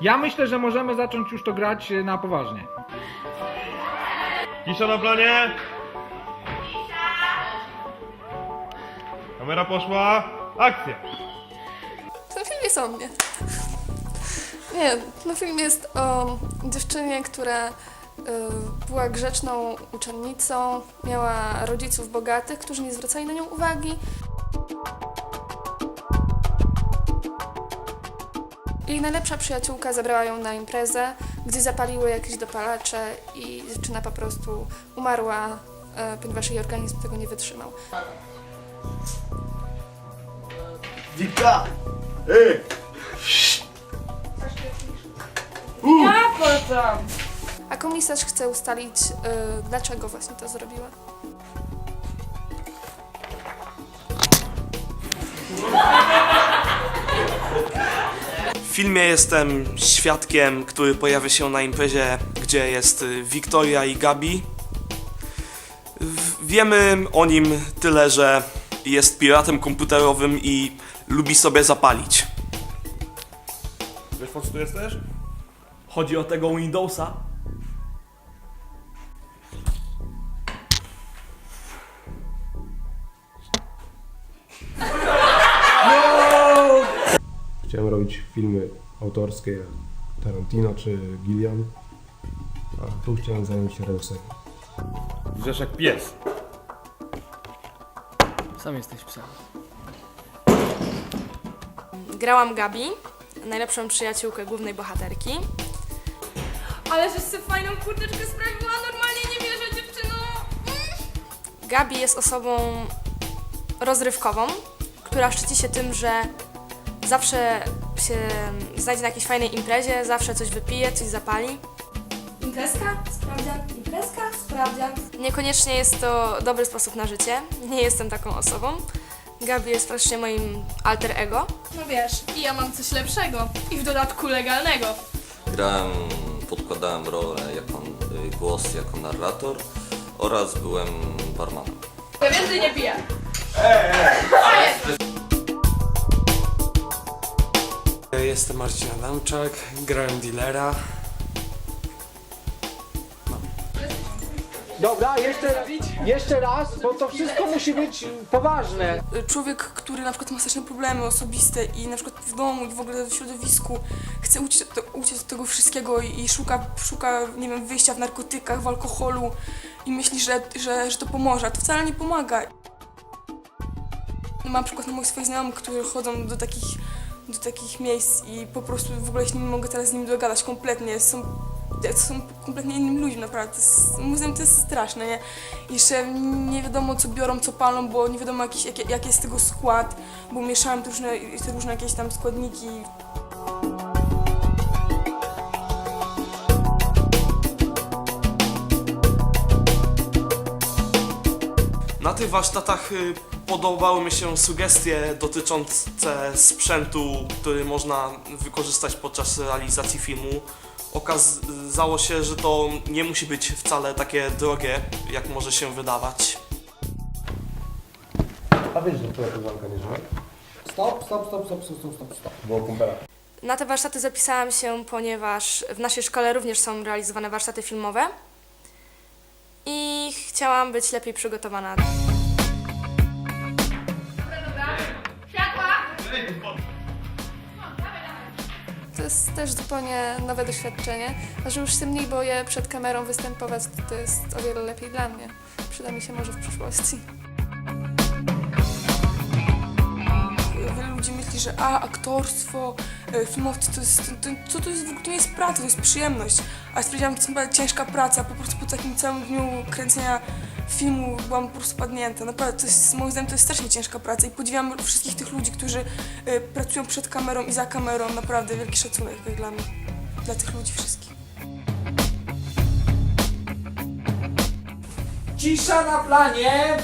Ja myślę, że możemy zacząć już to grać e, na poważnie. Cisza na planie. Kamera poszła. Akcja. Ten film jest o mnie. Nie, ten film jest o dziewczynie, która y, była grzeczną uczennicą, miała rodziców bogatych, którzy nie zwracali na nią uwagi. Jej najlepsza przyjaciółka zabrała ją na imprezę, gdzie zapaliły jakieś dopalacze i dziewczyna po prostu umarła, y, ponieważ jej organizm tego nie wytrzymał. Wika! Ej! A komisarz chce ustalić, y, dlaczego właśnie to zrobiła. Filmie jestem świadkiem, który pojawia się na imprezie, gdzie jest y, Wiktoria i Gabi. Wiemy o nim tyle, że jest piratem komputerowym i lubi sobie zapalić. Wiesz po co tu jesteś? Chodzi o tego Windowsa. Chciałem robić filmy autorskie jak Tarantino czy Gillian, a tu chciałem zająć się reżyserem. Grzesz jak pies. Sam jesteś psem. Grałam Gabi, najlepszą przyjaciółkę głównej bohaterki. Ale żeś sobie fajną kurteczkę sprawiła, normalnie nie wierzę dziewczyno. Gabi jest osobą rozrywkową, która szczyci się tym, że zawsze się znajdzie na jakiejś fajnej imprezie, zawsze coś wypije, coś zapali. Imprezka? Sprawdzian. Imprezka? Sprawdzian. Niekoniecznie jest to dobry sposób na życie, nie jestem taką osobą. Gabi jest praktycznie moim alter ego. No wiesz, i ja mam coś lepszego. I w dodatku legalnego. Grałem, podkładałem rolę jako y, głos jako narrator oraz byłem barmanem. Ja więcej nie piję. Jestem Marcin Adamczak, grałem dealera. Dobra, jeszcze, jeszcze raz, bo to wszystko musi być poważne. człowiek, który na przykład ma straszne problemy osobiste i na przykład w domu i w ogóle w środowisku chce uciec, od te- uciec od tego wszystkiego i, i szuka, szuka, nie wiem, wyjścia w narkotykach, w alkoholu i myśli, że, że, że to pomoże, a to wcale nie pomaga. Mam przykład na moich swoich znajomych, którzy chodzą do takich, do takich miejsc i po prostu w ogóle się nie mogę teraz z nimi dogadać kompletnie. Są, są kompletnie innymi ludźmi, naprawdę. To jest, zdaniem to jest straszne, nie? I Jeszcze nie wiadomo, co biorą, co palą, bo nie wiadomo, jakiś, jaki, jaki jest tego skład, bo mieszałem te różne, te różne jakieś tam składniki. Na tych warsztatach y, podobały mi się sugestie dotyczące sprzętu, który można wykorzystać podczas realizacji filmu. Okazało się, że to nie musi być wcale takie drogie, jak może się wydawać. A wiesz, że twoja koleżanka nie żyje? Stop, stop, stop, stop, stop, stop, stop, stop. Było kumpela. Na te warsztaty zapisałam się, ponieważ w naszej szkole również są realizowane warsztaty filmowe i chciałam być lepiej przygotowana. To jest też zupełnie nowe doświadczenie, a że już się mniej boję przed kamerą występować, to, jest o wiele lepiej dla mnie. Przyda mi się może w przyszłości. Że a, aktorstwo, e, filmowcy to jest, to, co to jest, to nie jest praca, to jest przyjemność. A stwierdziłam, że to jest ciężka praca, po prostu po takim całym dniu kręcenia filmu byłam po prostu padnięta. Naprawdę, to jest, moim zdaniem to jest strasznie ciężka praca i podziwiam wszystkich tych ludzi, którzy e, pracują przed kamerą i za kamerą. Naprawdę wielki szacunek dla mnie, dla tych ludzi wszystkich. Cisza na planie,